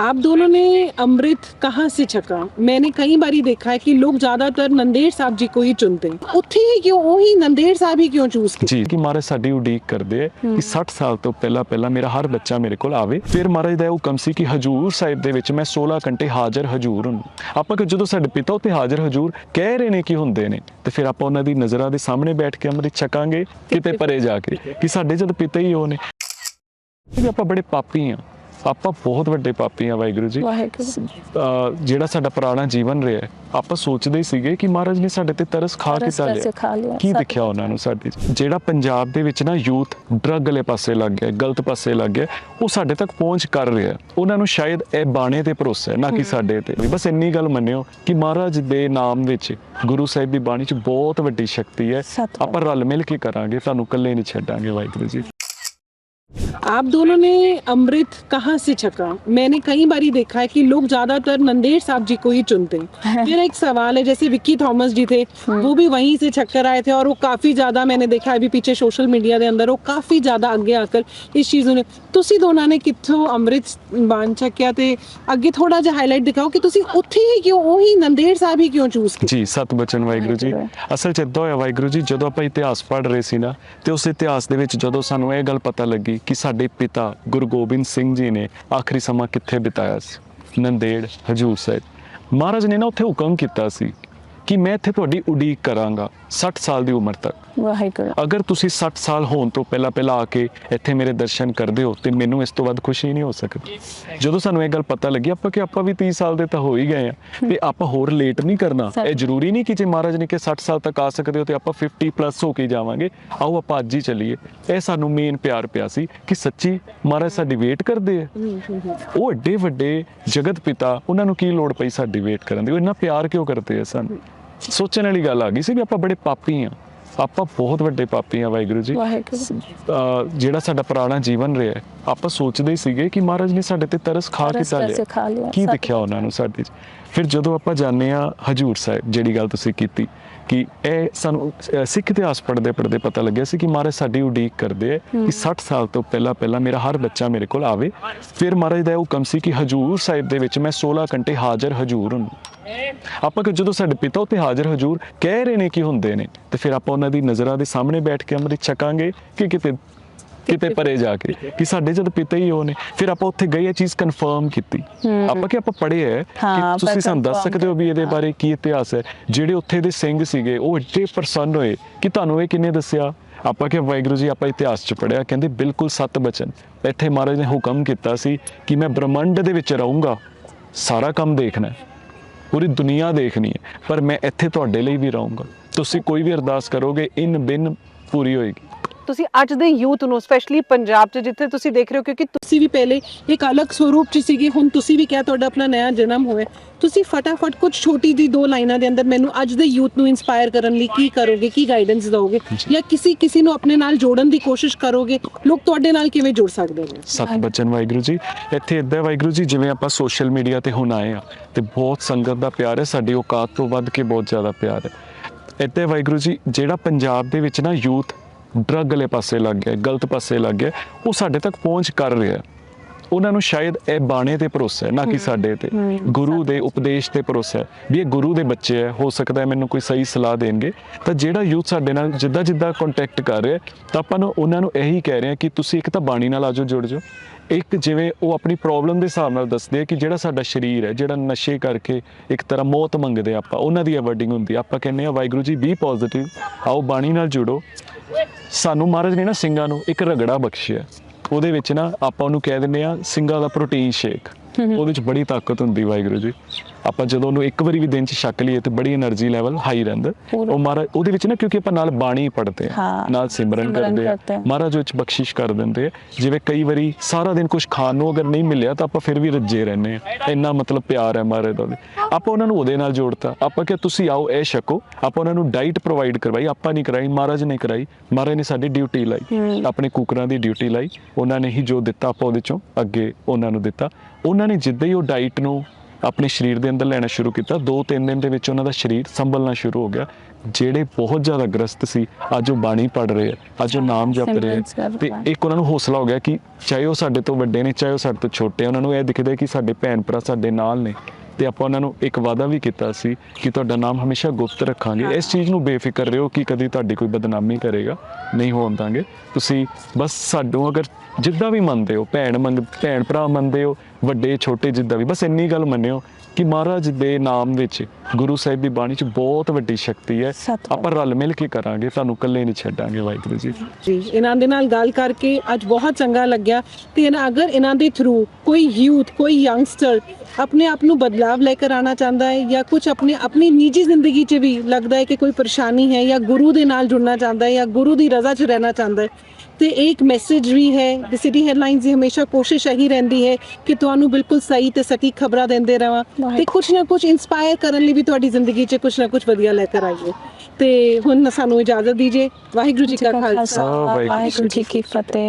आप दोनों ने अमृत कहाँ से छका मैंने कई बारी देखा है कि लोग ज्यादातर नंदेड़ साहब जी को ही चुनते हैं ਉੱਥੇ ਹੀ ਕਿਉਂ ਉਹੀ ਨੰਦੇੜ ਸਾਹਿਬ ਹੀ ਕਿਉਂ ਚੂਜ਼ ਜੀ ਕਿ ਮਹਾਰਾਜ ਸਾਡੀ ਉਡੀਕ ਕਰਦੇ ਆ ਕਿ 60 ਸਾਲ ਤੋਂ ਪਹਿਲਾਂ ਪਹਿਲਾਂ ਮੇਰਾ ਹਰ ਬੱਚਾ ਮੇਰੇ ਕੋਲ ਆਵੇ ਫਿਰ ਮਹਾਰਾਜ ਦਾ ਇਹ ਹੁਕਮ ਸੀ ਕਿ ਹਜੂਰ ਸਾਹਿਬ ਦੇ ਵਿੱਚ ਮੈਂ 16 ਘੰਟੇ ਹਾਜ਼ਰ ਹਜੂਰ ਹਾਂ ਆਪਾਂ ਕਿ ਜਦੋਂ ਸਾਡੇ ਪਿਤਾ ਉੱਤੇ ਹਾਜ਼ਰ ਹਜੂਰ ਕਹਿ ਰਹੇ ਨੇ ਕਿ ਹੁੰਦੇ ਨੇ ਤੇ ਫਿਰ ਆਪਾਂ ਉਹਨਾਂ ਦੀ ਨਜ਼ਰਾਂ ਦੇ ਸਾਹਮਣੇ ਬੈਠ ਕੇ ਅੰਮ੍ਰਿਤ ਛਕਾਂਗੇ ਕਿਤੇ ਪਰੇ ਜਾ ਕੇ ਕਿ ਸਾਡੇ ਜਦ ਪਿਤਾ ਹੀ ਉਹ ਨੇ ਕਿ ਆਪਾਂ ਬੜੇ ਪਾਪੀ ਆ ਆਪਾਂ ਬਹੁਤ ਵੱਡੇ ਪਾਪੀ ਆ ਵਾਹਿਗੁਰੂ ਜੀ। ਜਿਹੜਾ ਸਾਡਾ ਪੁਰਾਣਾ ਜੀਵਨ ਰਿਹਾ ਆਪਾਂ ਸੋਚਦੇ ਸੀਗੇ ਕਿ ਮਹਾਰਾਜ ਨੇ ਸਾਡੇ ਤੇ ਤਰਸ ਖਾ ਕੇ ਚੱਲਿਆ ਕੀ ਦਿਖਿਆ ਉਹਨਾਂ ਨੂੰ ਸਾਡੇ? ਜਿਹੜਾ ਪੰਜਾਬ ਦੇ ਵਿੱਚ ਨਾ ਯੂਥ ਡਰੱਗ ਵਾਲੇ ਪਾਸੇ ਲੱਗ ਗਿਆ ਗਲਤ ਪਾਸੇ ਲੱਗ ਗਿਆ ਉਹ ਸਾਡੇ ਤੱਕ ਪਹੁੰਚ ਕਰ ਰਿਹਾ। ਉਹਨਾਂ ਨੂੰ ਸ਼ਾਇਦ ਇਹ ਬਾਣੇ ਤੇ ਭਰੋਸਾ ਹੈ ਨਾ ਕਿ ਸਾਡੇ ਤੇ। ਬਸ ਇੰਨੀ ਗੱਲ ਮੰਨਿਓ ਕਿ ਮਹਾਰਾਜ ਦੇ ਨਾਮ ਵਿੱਚ ਗੁਰੂ ਸਾਹਿਬ ਦੀ ਬਾਣੀ 'ਚ ਬਹੁਤ ਵੱਡੀ ਸ਼ਕਤੀ ਹੈ। ਆਪਾਂ ਰਲ ਮਿਲ ਕੇ ਕਰਾਂਗੇ ਤੁਹਾਨੂੰ ਇਕੱਲੇ ਨਹੀਂ ਛੱਡਾਂਗੇ ਵਾਹਿਗੁਰੂ ਜੀ। आप दोनों ने अमृत कहाँ से छका मैंने कई बारी देखा है कि लोग ज्यादातर नंदेड़ साहब जी को ही चुनते हैं मेरा एक सवाल है जैसे विक्की थॉमस जी थे वो भी वहीं से छक्कर आए थे और वो काफी ज्यादा मैंने देखा है अभी पीछे सोशल मीडिया के अंदर वो काफी ज्यादा आगे आकर इस चीज़ ने ਤੁਸੀਂ ਦੋਨਾਂ ਨੇ ਕਿੱਥੋਂ ਅੰਮ੍ਰਿਤ ਬਾਣ ਚੱਕਿਆ ਤੇ ਅੱਗੇ ਥੋੜਾ ਜਿਹਾ ਹਾਈਲਾਈਟ ਦਿਖਾਓ ਕਿ ਤੁਸੀਂ ਉੱਥੇ ਹੀ ਕਿਉਂ ਉਹੀ ਨੰਦੇੜ ਸਾਹਿਬ ਹੀ ਕਿਉਂ ਚੂਜ਼ ਕੀਤਾ ਜੀ ਸਤ ਬਚਨ ਵਾਹਿਗੁਰੂ ਜੀ ਅਸਲ ਚ ਇਦਾਂ ਹੋਇਆ ਵਾਹਿਗੁਰੂ ਜੀ ਜਦੋਂ ਆਪਾਂ ਇਤਿਹਾਸ ਪੜ੍ਹ ਰਹੇ ਸੀ ਨਾ ਤੇ ਉਸ ਇਤਿਹਾਸ ਦੇ ਵਿੱਚ ਜਦੋਂ ਸਾਨੂੰ ਇਹ ਗੱਲ ਪਤਾ ਲੱਗੀ ਕਿ ਸਾਡੇ ਪਿਤਾ ਗੁਰੂ ਗੋਬਿੰਦ ਸਿੰਘ ਜੀ ਨੇ ਆਖਰੀ ਸਮਾਂ ਕਿੱਥੇ ਬਿਤਾਇਆ ਸੀ? ਨੰਦੇੜ, ਹਜੂਰ ਸਾਹਿਬ। ਮਹਾਰਾਜ ਨੇ ਨਾ ਉੱਥੇ ਹੁਕਮ ਕੀਤਾ ਸੀ ਕਿ ਮੈਂ ਇੱਥੇ ਤੁਹਾਡੀ ਉਡੀਕ ਕਰਾਂਗਾ 60 ਸਾਲ ਦੀ ਉਮਰ ਤੱਕ। ਵਾਹਿਗੁਰੂ। ਅਗਰ ਤੁਸੀਂ 60 ਸਾਲ ਹੋਣ ਤੋਂ ਪਹਿਲਾਂ ਪਹਿਲਾਂ ਆ ਕੇ ਇੱਥੇ ਮੇਰੇ ਦਰਸ਼ਨ ਕਰਦੇ ਹੋ ਤੇ ਮੈਨੂੰ ਇਸ ਤੋਂ ਵੱਧ ਖੁਸ਼ੀ ਨਹੀਂ ਹੋ ਸਕਦੀ। ਜਦੋਂ ਸਾਨੂੰ ਇਹ ਗੱਲ ਪਤਾ ਲੱਗੀ ਆਪਾਂ ਕਿ ਆਪਾਂ ਵੀ 30 ਸਾਲ ਦੇ ਤਾਂ ਹੋ ਹੀ ਗਏ ਆ ਤੇ ਆਪਾਂ ਹੋਰ ਲੇਟ ਨਹੀਂ ਕਰਨਾ। ਇਹ ਜ਼ਰੂਰੀ ਨਹੀਂ ਕਿ ਜੇ ਮਹਾਰਾਜ ਨੇ ਕਿ 60 ਸਾਲ ਤੱਕ ਆ ਸਕਦੇ ਹੋ ਤੇ ਆਪਾਂ 50 ਪਲੱਸ ਹੋ ਕੇ ਜਾਵਾਂਗੇ। ਆਓ ਆਪਾਂ ਅੱਜ ਹੀ ਚੱਲੀਏ। ਇਹ ਸਾਨੂੰ ਮੇਨ ਪਿਆਰ ਪਿਆ ਸੀ ਕਿ ਸੱਚੀ ਮਹਾਰਾਜ ਸਾਡੀ ਵੇਟ ਕਰਦੇ ਆ। ਉਹ ਏਡੇ ਵੱਡੇ ਜਗਤ ਪਿਤਾ ਉਹਨਾਂ ਨੂੰ ਕੀ ਲੋੜ ਪਈ ਸਾਡੀ ਵੇਟ ਕਰਨ ਦੀ? ਉਹ ਇੰਨਾ ਪਿਆਰ ਕਿਉਂ ਕਰਦੇ ਆ ਸਾਨੂੰ? ਸੋਚਣ ਵਾਲੀ ਗੱਲ ਆ ਗਈ ਸੀ ਵੀ ਆਪਾਂ ਬੜੇ ਪਾਪੀ ਆ। ਆਪਾਂ ਬਹੁਤ ਵੱਡੇ ਪਾਪੀ ਆ ਵਾਹਿਗੁਰੂ ਜੀ। ਜਿਹੜਾ ਸਾਡਾ ਪੁਰਾਣਾ ਜੀਵਨ ਰਿਹਾ ਆਪਾਂ ਸੋਚਦੇ ਸੀਗੇ ਕਿ ਮਹਾਰਾਜ ਨੇ ਸਾਡੇ ਤੇ ਤਰਸ ਖਾ ਕੇ ਚੱਲਿਆ ਕੀ ਦਿਖਿਆ ਉਹਨਾਂ ਨੂੰ ਸਾਡੇ 'ਚ? ਫਿਰ ਜਦੋਂ ਆਪਾਂ ਜਾਣਦੇ ਆ ਹਜੂਰ ਸਾਹਿਬ ਜਿਹੜੀ ਗੱਲ ਤੁਸੀਂ ਕੀਤੀ ਕਿ ਇਹ ਸਾਨੂੰ ਸਿੱਖ ਇਤਿਹਾਸ ਪੜ੍ਹਦੇ ਪੜ੍ਹਦੇ ਪਤਾ ਲੱਗਿਆ ਸੀ ਕਿ ਮਹਾਰਾਜ ਸਾਡੀ ਉਡੀਕ ਕਰਦੇ ਆ ਕਿ 60 ਸਾਲ ਤੋਂ ਪਹਿਲਾਂ ਪਹਿਲਾਂ ਮੇਰਾ ਹਰ ਬੱਚਾ ਮੇਰੇ ਕੋਲ ਆਵੇ। ਫਿਰ ਮਹਾਰਾਜ ਦਾ ਹੁਕਮ ਸੀ ਕਿ ਹਜੂਰ ਸਾਹਿਬ ਦੇ ਵਿੱਚ ਮੈਂ 16 ਘੰਟੇ ਹਾਜ਼ਰ ਹਜੂਰ ਹਾਂ ਆਪਾਂ ਕਿ ਜਦੋਂ ਸਾਡੇ ਪਿਤਾ ਉੱਤੇ ਹਾਜ਼ਰ ਹਜੂਰ ਕਹਿ ਰਹੇ ਨੇ ਕਿ ਹੁੰਦੇ ਨੇ ਤੇ ਫਿਰ ਆਪਾਂ ਉਹਨਾਂ ਦੀ ਨਜ਼ਰਾਂ ਦੇ ਸਾਹਮਣੇ ਬੈਠ ਕੇ ਅੰਮ੍ਰਿਤ ਛਕਾਂਗੇ ਕਿ ਕਿਤੇ ਕਿਤੇ ਪਰੇ ਜਾ ਕੇ ਕਿ ਸਾਡੇ ਜਦ ਪਿਤਾ ਹੀ ਉਹ ਨੇ ਫਿਰ ਆਪਾਂ ਉੱਥੇ ਗਏ ਇਹ ਚੀਜ਼ ਕਨਫਰਮ ਕੀਤੀ। ਆਪਾਂ ਕਿ ਆਪਾਂ ਪੜ੍ਹੇ ਹੈ ਕਿ ਤੁਸੀਂ ਸਾਨੂੰ ਦੱਸ ਸਕਦੇ ਹੋ ਵੀ ਇਹਦੇ ਬਾਰੇ ਕੀ ਇਤਿਹਾਸ ਹੈ। ਜਿਹੜੇ ਉੱਥੇ ਦੇ ਸਿੰਘ ਸੀਗੇ ਉਹ ਏਡੇ ਪ੍ਰਸੰਨ ਹੋਏ ਕਿ ਤੁਹਾਨੂੰ ਇਹ ਕਿੰਨੇ ਦੱਸਿਆ? ਆਪਾਂ ਕਿ ਵਾਹਿਗੁਰੂ ਜੀ ਆਪਾਂ ਇਤਿਹਾਸ ਚ ਪੜਿਆ ਕਹਿੰਦੇ ਬਿਲਕੁਲ ਸਤ ਬਚਨ। ਇੱਥੇ ਮਹਾਰਾਜ ਨੇ ਹੁਕਮ ਕੀਤਾ ਸੀ ਕਿ ਮੈਂ ਬ੍ਰਹਮੰਡ ਦੇ ਵਿੱਚ ਰਹੂੰਗਾ ਸਾਰਾ ਕੰਮ ਦੇਖਣਾ ਪੂਰੀ ਦੁਨੀਆ ਦੇਖਣੀ ਹੈ ਪਰ ਮੈਂ ਇੱਥੇ ਤੁਹਾਡੇ ਲਈ ਵੀ ਰਹੂੰਗਾ। ਤੁਸੀਂ ਕੋਈ ਵੀ ਅਰਦਾਸ ਕਰੋਗੇ ਇਨ ਬਿਨ ਪੂਰੀ ਹੋਏਗੀ। ਤੁਸੀਂ ਅੱਜ ਦੇ ਯੂਥ ਨੂੰ ਸਪੈਸ਼ਲੀ ਪੰਜਾਬ 'ਚ ਜਿੱਥੇ ਤੁਸੀਂ ਦੇਖ ਰਹੇ ਹੋ ਕਿਉਂਕਿ ਤੁਸੀਂ ਵੀ ਪਹਿਲੇ ਇੱਕ ਅਲੱਗ ਸਰੂਪ ਚ ਸੀਗੇ ਹੁਣ ਤੁਸੀਂ ਵੀ ਕਿਹਾ ਤੁਹਾਡਾ ਆਪਣਾ ਨਵਾਂ ਜਨਮ ਹੋਇਆ। ਤੁਸੀਂ ਫਟਾਫਟ ਕੁਝ ਛੋਟੀ ਦੀ ਦੋ ਲਾਈਨਾਂ ਦੇ ਅੰਦਰ ਮੈਨੂੰ ਅੱਜ ਦੇ ਯੂਥ ਨੂੰ ਇਨਸਪਾਇਰ ਕਰਨ ਲਈ ਕੀ ਕਰੋਗੇ ਕੀ ਗਾਈਡੈਂਸ ਦਿਓਗੇ ਜਾਂ ਕਿਸੇ ਕਿਸੇ ਨੂੰ ਆਪਣੇ ਨਾਲ ਜੋੜਨ ਦੀ ਕੋਸ਼ਿਸ਼ ਕਰੋਗੇ? ਲੋਕ ਤੁਹਾਡੇ ਨਾਲ ਕਿਵੇਂ ਜੁੜ ਸਕਦੇ ਨੇ? ਸਤ ਬਚਨ ਵਾਹਿਗੁਰੂ ਜੀ। ਇੱਥੇ ਇਦਾਂ ਵਾਹਿਗੁਰੂ ਜੀ ਜਿਵੇਂ ਆਪਾਂ ਸੋਸ਼ਲ ਮੀਡੀਆ ਤੇ ਹੁਣ ਆਏ ਆ ਤੇ ਬਹੁਤ ਸੰਗਤ ਦਾ ਪਿਆਰ ਹੈ ਸਾਡੀ ਔਕਾਤ ਤੋਂ ਵੱਧ ਕੇ ਬਹੁਤ ਜ਼ਿਆਦਾ ਪਿਆਰ ਹੈ। ਇੱਥੇ ਵਾਹਿਗੁਰੂ ਜੀ ਜਿਹੜਾ ਪੰਜਾਬ ਦੇ ਵਿੱਚ ਨਾ ਯੂਥ ਡਰੱਗ ਵਾਲੇ ਪਾਸੇ ਲੱਗ ਗਿਆ ਗਲਤ ਪਾਸੇ ਲੱਗ ਗਿਆ ਉਹ ਸਾਡੇ ਤੱਕ ਪਹੁੰਚ ਕਰ ਰਿਹਾ। ਉਹਨਾਂ ਨੂੰ ਸ਼ਾਇਦ ਇਹ ਬਾਣੇ ਤੇ ਭਰੋਸਾ ਹੈ ਨਾ ਕਿ ਸਾਡੇ ਤੇ। ਗੁਰੂ ਦੇ ਉਪਦੇਸ਼ ਤੇ ਭਰੋਸਾ ਹੈ। ਵੀ ਇਹ ਗੁਰੂ ਦੇ ਬੱਚੇ ਹੈ ਹੋ ਸਕਦਾ ਹੈ ਮੈਨੂੰ ਕੋਈ ਸਹੀ ਸਲਾਹ ਦੇਣਗੇ। ਤਾਂ ਜਿਹੜਾ ਯੂਥ ਸਾਡੇ ਨਾਲ ਜਿੱਦਾਂ ਜਿੱਦਾਂ ਕੰਟੈਕਟ ਕਰ ਰਿਹਾ ਤਾਂ ਆਪਾਂ ਨੂੰ ਉਹਨਾਂ ਨੂੰ ਇਹੀ ਕਹਿ ਰਹੇ ਹਾਂ ਕਿ ਤੁਸੀਂ ਇੱਕ ਤਾਂ ਬਾਣੀ ਨਾਲ ਆਜੋ ਜੁੜ ਜਾਓ। ਇੱਕ ਜਿਵੇਂ ਉਹ ਆਪਣੀ ਪ੍ਰੋਬਲਮ ਦੇ ਹਿਸਾਬ ਨਾਲ ਦੱਸਦੇ ਆ ਕਿ ਜਿਹੜਾ ਸਾਡਾ ਸਰੀਰ ਹੈ ਜਿਹੜਾ ਨਸ਼ੇ ਕਰਕੇ ਇੱਕ ਤਰ੍ਹਾਂ ਮੌਤ ਮੰਗਦੇ ਆਪਾਂ ਉਹਨਾਂ ਦੀ ਅਵਰਡਿੰਗ ਹੁੰਦੀ ਆਪਾਂ ਕਹਿੰਦੇ ਆ ਵਾਹਿਗੁਰੂ ਜੀ ਬੀ ਪੋਜ਼ਿਟਿਵ ਆਓ ਬਾਣੀ ਨਾਲ ਜੁੜੋ। ਸਾਨੂੰ ਮਹਾਰਾਜ ਨੇ ਨਾ ਸਿੰਘਾਂ ਨੂੰ ਇੱਕ ਰਗੜਾ ਬਖਸ਼ਿਆ। ਉਹਦੇ ਵਿੱਚ ਨਾ ਆਪਾਂ ਉਹਨੂੰ ਕਹਿ ਦਿੰਦੇ ਆ ਸਿੰਘਾਂ ਦਾ ਪ੍ਰੋਟੀਨ ਸ਼ੇਕ। ਉਹਦੇ ਵਿੱਚ ਬੜੀ ਤਾਕਤ ਹੁੰਦੀ ਵਾਹਿਗੁਰੂ ਜੀ। ਆਪਾਂ ਜਦੋਂ ਉਹਨੂੰ ਇੱਕ ਵਾਰੀ ਵੀ ਦਿਨ 'ਚ ਛੱਕ ਲਈਏ ਤੇ ਬੜੀ એનર્ਜੀ ਲੈਵਲ ਹਾਈ ਰਹਿੰਦਾ। ਉਹ ਮਹਾਰਾਜ ਉਹਦੇ ਵਿੱਚ ਨਾ ਕਿਉਂਕਿ ਆਪਾਂ ਨਾਲ ਬਾਣੀ ਪੜ੍ਹਦੇ ਆ ਨਾਲ ਸਿਮਰਨ ਕਰਦੇ ਆ ਮਹਾਰਾਜ ਵਿੱਚ ਬਖਸ਼ਿਸ਼ ਕਰ ਦਿੰਦੇ ਆ। ਜਿਵੇਂ ਕਈ ਵਾਰੀ ਸਾਰਾ ਦਿਨ ਕੁਝ ਖਾਣ ਨੂੰ ਅਗਰ ਨਹੀਂ ਮਿਲਿਆ ਤਾਂ ਆਪਾਂ ਫਿਰ ਵੀ ਰੱਜੇ ਰਹਿੰਦੇ ਆ ਇੰਨਾ ਮਤਲਬ ਪਿਆਰ ਹੈ ਮਹਾਰਾਜ ਦਾ ਆਪਾਂ ਉਹਨਾਂ ਨੂੰ ਉਹਦੇ ਨਾਲ ਜੋੜਤਾ। ਆਪਾਂ ਕਿਹਾ ਤੁਸੀਂ ਆਓ ਇਹ ਛਕੋ। ਆਪਾਂ ਉਹਨਾਂ ਨੂੰ ਡਾਈਟ ਪ੍ਰੋਵਾਈਡ ਕਰਵਾਈ। ਆਪਾਂ ਨਹੀਂ ਕਰਾਈ ਮਹਾਰਾਜ ਨੇ ਕਰਾਈ। ਮਹਾਰਾਜ ਨੇ ਸਾਡੀ ਡਿਊਟੀ ਲਈ। ਆਪਣੇ ਕੁਕਰਾਂ ਦੀ ਡਿਊਟੀ ਲਈ। ਉਹਨਾਂ ਨੇ ਹੀ ਜੋ ਦਿੱਤਾ ਆਪਾਂ ਉਹਦੇ ਚੋਂ ਅੱਗੇ ਉਹਨਾਂ ਨੂੰ ਦਿੱਤਾ। ਉਹਨਾਂ ਨੇ ਜਿੱਦਾਂ ਹੀ ਉਹ ਡਾਈਟ ਨੂੰ ਆਪਣੇ ਸਰੀਰ ਦੇ ਅੰਦਰ ਲੈਣਾ ਸ਼ੁਰੂ ਕੀਤਾ। ਦੋ ਤਿੰਨ ਦਿਨ ਦੇ ਵਿੱਚ ਉਹਨਾਂ ਦਾ ਸਰੀਰ ਸੰਭਲਣਾ ਸ਼ੁਰੂ ਹੋ ਗਿਆ। ਜਿਹੜੇ ਬਹੁਤ ਜ਼ਿਆਦਾ ਗ੍ਰਸਤ ਸੀ ਅੱਜ ਉਹ ਬਾਣੀ ਪੜ ਰਹੇ ਆ ਅੱਜ ਉਹ ਨਾਮ ਜਪ ਰਹੇ ਆ। ਤੇ। ਇੱਕ ਉਹਨਾਂ ਨੂੰ ਹੌਸਲਾ ਹੋ ਗਿਆ ਕਿ ਚਾਹੇ ਉਹ ਸਾਡੇ ਤੋਂ ਵੱਡੇ ਨੇ ਚਾਹੇ ਉਹ ਸਾਡੇ ਤੋਂ ਛੋਟੇ ਉਹਨਾਂ ਨੂੰ ਇਹ ਦਿਖਦਾ ਕਿ ਸਾਡੇ ਭੈਣ ਭਰਾ ਸਾਡੇ ਨਾਲ ਨੇ। ਤੇ ਆਪਾਂ ਉਹਨਾਂ ਨੂੰ ਇੱਕ ਵਾਅਦਾ ਵੀ ਕੀਤਾ ਸੀ ਕਿ ਤੁਹਾਡਾ ਨਾਮ ਹਮੇਸ਼ਾ ਗੁਪਤ ਰੱਖਾਂਗੇ। ਇਸ ਚੀਜ਼ ਨੂੰ ਬੇਫਿਕਰ ਰਹੋ ਕਿ ਕਦੀ ਤੁਹਾਡੀ ਕੋਈ ਬਦਨਾਮੀ ਕਰੇਗਾ ਨਹੀਂ ਹੋਣ ਦਾਂਗੇ। ਤੁਸੀਂ ਬਸ ਸਾਨੂੰ ਅਗਰ ਜਿੱਦਾਂ ਵੀ ਮੰਨਦੇ ਹੋ ਭੈਣ ਮੰਗ ਭੈਣ ਭਰਾ ਮੰਨਦੇ ਹੋ ਵੱਡੇ ਛੋਟੇ ਜਿੱਦਾਂ ਵੀ ਬਸ ਇੰਨੀ ਗੱਲ ਮੰਨਿਓ ਕਿ ਮਹਾਰਾਜ ਦੇ ਨਾਮ ਵਿੱਚ ਗੁਰੂ ਸਾਹਿਬ ਦੀ ਬਾਣੀ 'ਚ ਬਹੁਤ ਵੱਡੀ ਸ਼ਕਤੀ ਹੈ। ਆਪਾਂ ਰਲ ਮਿਲ ਕੇ ਕਰਾਂਗੇ ਤੁਹਾਨੂੰ ਇਕੱਲੇ ਨਹੀਂ ਛੱਡਾਂਗੇ ਵਾਹਿਗੁਰੂ ਜੀ। ਜੀ ਇਹਨਾਂ ਦੇ ਨਾਲ ਗੱਲ ਕਰਕੇ ਅੱਜ ਬਹੁਤ ਚੰਗਾ ਲੱਗਿਆ ਤੇ ਇਹਨਾਂ ਅਗਰ ਇਹਨਾਂ ਦੇ ਥਰੂ ਕੋਈ ਯੂਥ ਕੋਈ ਯੰਗਸਟਰ ਆਪਣੇ ਆਪ ਨੂੰ ਬਦਲਾਵ ਲੈ ਕੇ ਆਣਾ ਚਾਹੁੰਦਾ ਹੈ ਜਾਂ ਕੁਝ ਆਪਣੇ ਆਪਣੀ ਨਿੱਜੀ ਜ਼ਿੰਦਗੀ 'ਚ ਵੀ ਲੱਗਦਾ ਹੈ ਕਿ ਕੋਈ ਪਰੇਸ਼ਾਨੀ ਹੈ ਜਾਂ ਗੁਰੂ ਦੇ ਨਾਲ ਜੁੜਨਾ ਚਾਹੁੰਦਾ ਹੈ ਜਾਂ ਗੁਰੂ ਦੀ ਰਜ਼ਾ 'ਚ ਰਹਿਣਾ ਚਾਹੁੰਦਾ ਹੈ ਤੇ ਇਹ ਇੱਕ ਮੈਸੇਜ ਵੀ ਹੈ ਦ ਸਿਟੀ ਹੈਡਲਾਈਨਸ ਦੀ ਹਮੇਸ਼ਾ ਕੋਸ਼ਿਸ਼ ਇਹੀ ਰਹਿੰਦੀ ਹੈ ਕਿ ਤੁਹਾਨੂੰ ਬਿਲਕੁਲ ਸਹੀ ਤੇ ਸਟੀਕ ਖਬਰਾਂ ਦਿੰਦੇ ਰਵਾਂ ਤੇ ਕੁਝ ਨਾ ਕੁਝ ਇਨਸਪਾਇਰ ਕਰਨ ਲਈ ਵੀ ਤੁਹਾਡੀ ਜ਼ਿੰਦਗੀ 'ਚ ਕੁਝ ਨਾ ਕੁਝ ਵਧੀਆ ਲੈ ਕੇ ਆਈਏ। ਤੇ ਹੁਣ ਸਾਨੂੰ ਇਜਾਜ਼ਤ ਦੀजिए ਵਾਹਿਗੁਰੂ ਜੀ ਕਾ ਖਾਲਸਾ। ਵਾਹਿਗੁਰੂ ਜੀ ਕੀ ਫਤਿਹ।